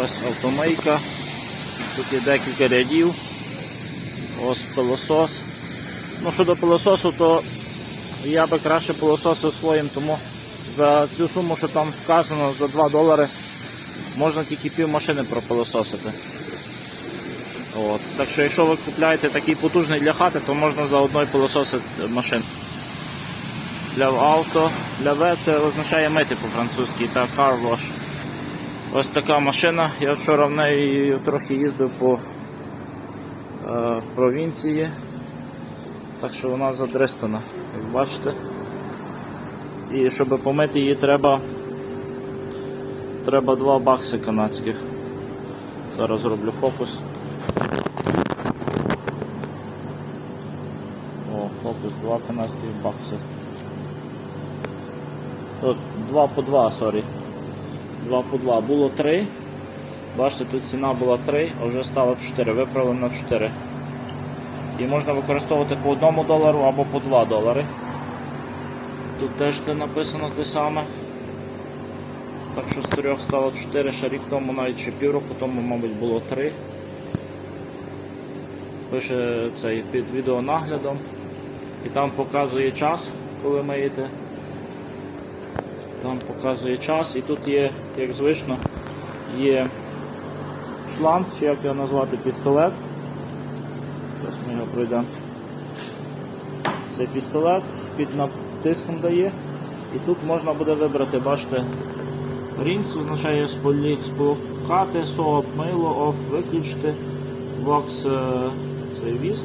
Ось автомийка. Тут є декілька рядів. Ось пилосос. Ну, щодо пилососу, то я би краще пилососив своїм, тому за цю суму, що там вказано, за 2 долари, можна тільки пів машини пропилососити. От. Так що якщо ви купляєте такий потужний для хати, то можна заодно і пилососити машину. Для авто, для В це означає мити по-французьки та car wash. Ось така машина. Я вчора в неї трохи їздив по е, провінції. Так що вона задрестана, як бачите. І щоб помити її треба треба 2 бакси канадських. Зараз зроблю фокус. О, фокус 2 канадських бакси. Тут 2 по 2, сорі. 2 по 2. Було 3. Бачите, тут ціна була 3, а вже стало 4. Виправили на 4. І можна використовувати по 1 долару або по 2 долари. Тут теж це написано те саме. Так що з 3 стало 4, ще рік тому, навіть ще півроку тому, мабуть, було 3. Пише цей під відеонаглядом. І там показує час, коли миєте. Там показує час і тут є, як звично, є шланг, чи як його назвати, пістолет. Зараз ми його пройдемо. Це пістолет під натиском дає. І тут можна буде вибрати, бачите, рінс означає сполукати, соп, мило, оф, виключити, вокс е, це віск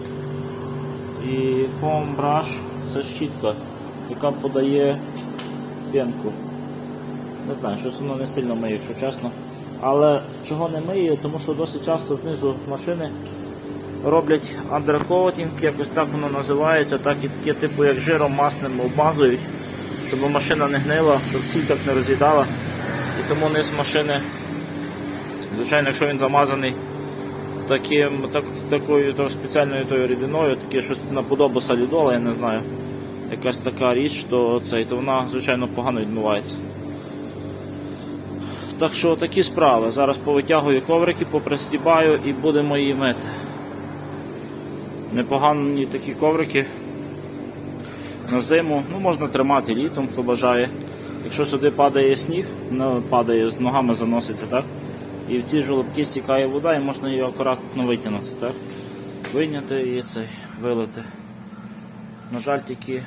і фом браш це щітка, яка подає п'янку. Не знаю, щось воно не сильно миє, якщо чесно. Але чого не миє, тому що досить часто знизу машини роблять андеркоутінг, якось так воно називається, так і таке типу як жиром масним обмазують, щоб машина не гнила, щоб сіль не роз'їдала. І тому низ машини, звичайно, якщо він замазаний таким, так, такою то, спеціальною тою рідиною, таке щось наподобу салідола, я не знаю. Якась така річ, то, цей, то вона, звичайно, погано відмивається. Так що такі справи. Зараз повитягую коврики, попристібаю і будемо її мити. Непогані такі коврики на зиму. Ну, можна тримати літом, хто бажає. Якщо сюди падає сніг, ну, падає, з ногами заноситься, так? І в ці жолобки стікає вода і можна її акуратно витягнути, так? Вийняти і цей, вилити. На жаль, тільки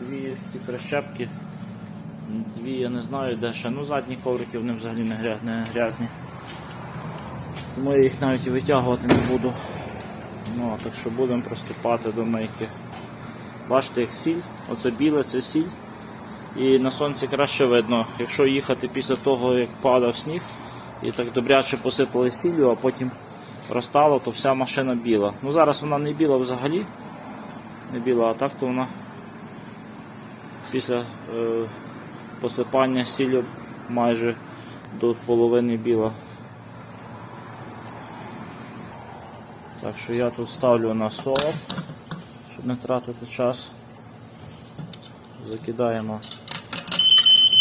дві ці прищепки. Дві я не знаю де ще. Ну задні коврики вони взагалі не, гря... не грязні. Тому я їх навіть і витягувати не буду. Ну, так що будемо приступати до мийки. Бачите, як сіль, оце біле, це сіль. І на сонці краще видно, якщо їхати після того, як падав сніг, і так добряче посипали сіллю, а потім розтало, то вся машина біла. Ну зараз вона не біла взагалі. Не біла, а так то вона після е, посипання сіллю майже до половини біла. Так що я тут ставлю на 40, щоб не тратити час. Закидаємо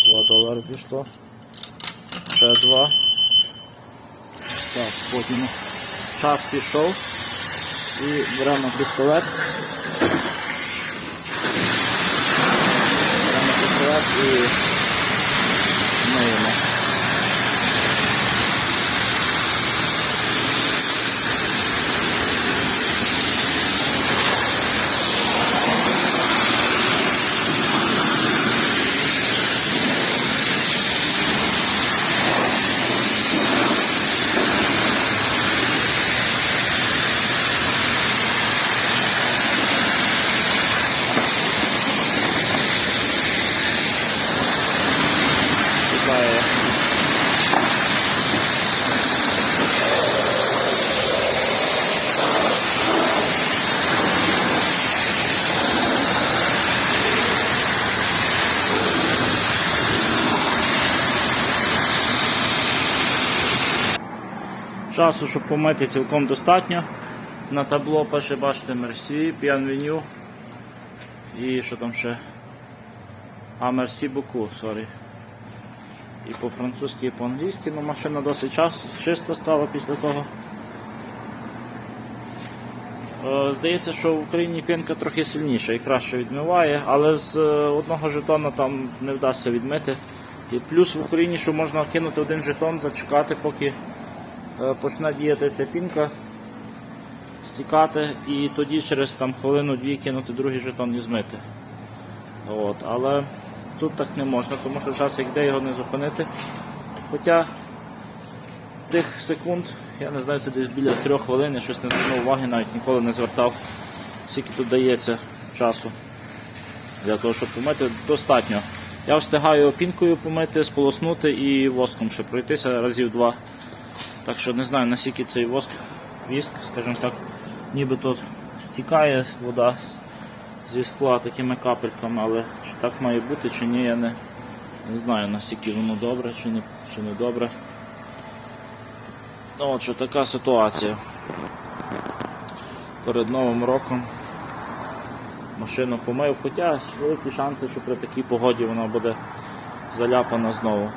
2 долари пішло. Ще 2. Так, потім час пішов і беремо пістолет. Беремо пістолет і 没有吗？Часу, щоб помити, цілком достатньо. На табло пише, бачите, Мерсі, П'янвеню. І що там ще? А, Мерсі Буку, сорі. і по-французьки, і по-англійськи. Ну, машина досить час, чиста стала після того. Е, Здається, що в Україні пінка трохи сильніша і краще відмиває, але з е, одного жетона там не вдасться відмити. І плюс в Україні, що можна кинути один жетон, зачекати, поки почне діяти ця пінка, стікати, і тоді через там хвилину-дві кинути другий жетон і змити. От, але тут так не можна, тому що час як йде його не зупинити. Хоча тих секунд, я не знаю, це десь біля трьох хвилин, я щось не звернув уваги, навіть ніколи не звертав, скільки тут дається часу для того, щоб помити, достатньо. Я встигаю пінкою помити, сполоснути і воском ще пройтися разів два. Так що не знаю, наскільки цей воск, віск, скажімо так, нібито стікає вода зі скла такими капельками, але чи так має бути, чи ні, я не, не знаю, наскільки воно добре, чи не, чи не добре. Ну, от що така ситуація. Перед Новим роком машину помив, хоча великі шанси, що при такій погоді вона буде заляпана знову.